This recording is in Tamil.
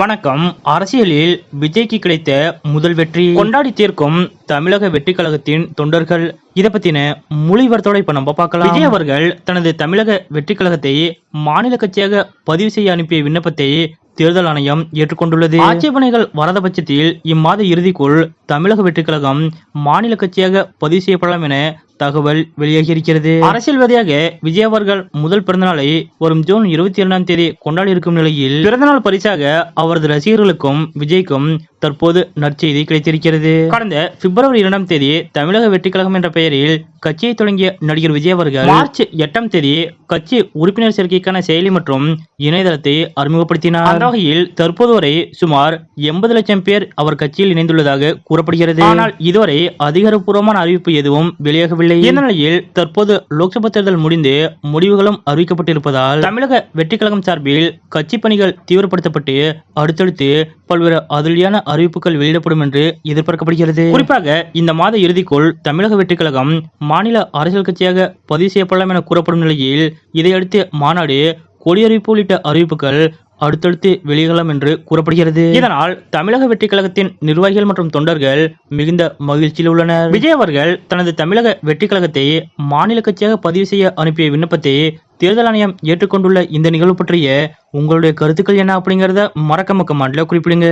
வணக்கம். அரசியலில் விஜய்க்கு கிடைத்த முதல் வெற்றி. கொண்டாடி தீர்க்கும் தமிழக வெற்றி கழகத்தின் தொண்டர்கள். இதை பத்தின மொழிவர்த்தோட இப்ப நம்ம பார்க்கலாம். விஜய் அவர்கள் தனது தமிழக வெற்றி கழகத்தை மாநில கட்சியாக பதிவு செய்ய அனுப்பிய விண்ணப்பத்தை தேர்தல் ஆணையம் ஏற்றுக்கொண்டுள்ளது. ஆட்சேபனைகள் வராத பட்சத்தில் இம்மாத இறுதிக்குள் தமிழக வெற்றி கழகம் மாநில கட்சியாக பதிவு செய்யப்படலாம் என தகவல் வெளியாகியிருக்கிறது. அரசியல்வாதியாக விஜய் அவர்கள் முதல் பிறந்தநாளை வரும் ஜூன் இருபத்தி இரண்டாம் தேதி கொண்டாடி இருக்கும் நிலையில் பிறந்தநாள் பரிசாக அவரது ரசிகர்களுக்கும் விஜய்க்கும் தற்போது நற்செய்தி கிடைத்திருக்கிறது. கடந்த பிப்ரவரி இரண்டாம் தேதி தமிழக வெற்றி கழகம் என்ற பெயரில் கட்சியை தொடங்கிய நடிகர் விஜய் அவர்கள் மார்ச் எட்டாம் தேதி கட்சி உறுப்பினர் சேர்க்கைக்கான செயலி மற்றும் இணையதளத்தை அறிமுகப்படுத்தினார். அந்த வகையில் தற்போது வரை சுமார் எண்பது லட்சம் பேர் அவர் கட்சியில் இணைந்துள்ளதாக கூறப்படுகிறது. ஆனால் இதுவரை அதிகாரப்பூர்வமான அறிவிப்பு எதுவும் வெளியாகவில்லை. இந்த நிலையில் தற்போது லோக்சபா தேர்தல் முடிந்து முடிவுகளும் அறிவிக்கப்பட்டிருப்பதால் தமிழக வெற்றி கழகம் சார்பில் கட்சி பணிகள் தீவிரப்படுத்தப்பட்டு அடுத்தடுத்து பல்வேறு அதிரடியான அறிவிப்புகள் வெளியிடப்படும் என்று எதிர்பார்க்கப்படுகிறது. குறிப்பாக இந்த மாத இறுதிக்குள் தமிழக வெற்றி கழகம் மாநில அரசியல் கட்சியாக பதிவு செய்யப்படலாம் என கூறப்படும் நிலையில் இதையடுத்து மாநாடு கொடியறிவிப்பு உள்ளிட்ட அறிவிப்புகள் அடுத்தடுத்து வெளியிடலாம் என்று கூறப்படுகிறது. இதனால் தமிழக வெற்றி கழகத்தின் நிர்வாகிகள் மற்றும் தொண்டர்கள் மிகுந்த மகிழ்ச்சியில் உள்ளனர். விஜய் அவர்கள் தனது தமிழக வெற்றி கழகத்தை மாநில கட்சியாக பதிவு செய்ய அனுப்பிய விண்ணப்பத்தை தேர்தல் ஆணையம் ஏற்றுக்கொண்டுள்ள இந்த நிகழ்வு பற்றிய உங்களுடைய கருத்துக்கள் என்ன அப்படிங்கறத மறக்காம கமெண்ட்ல குறிப்பிடுங்க.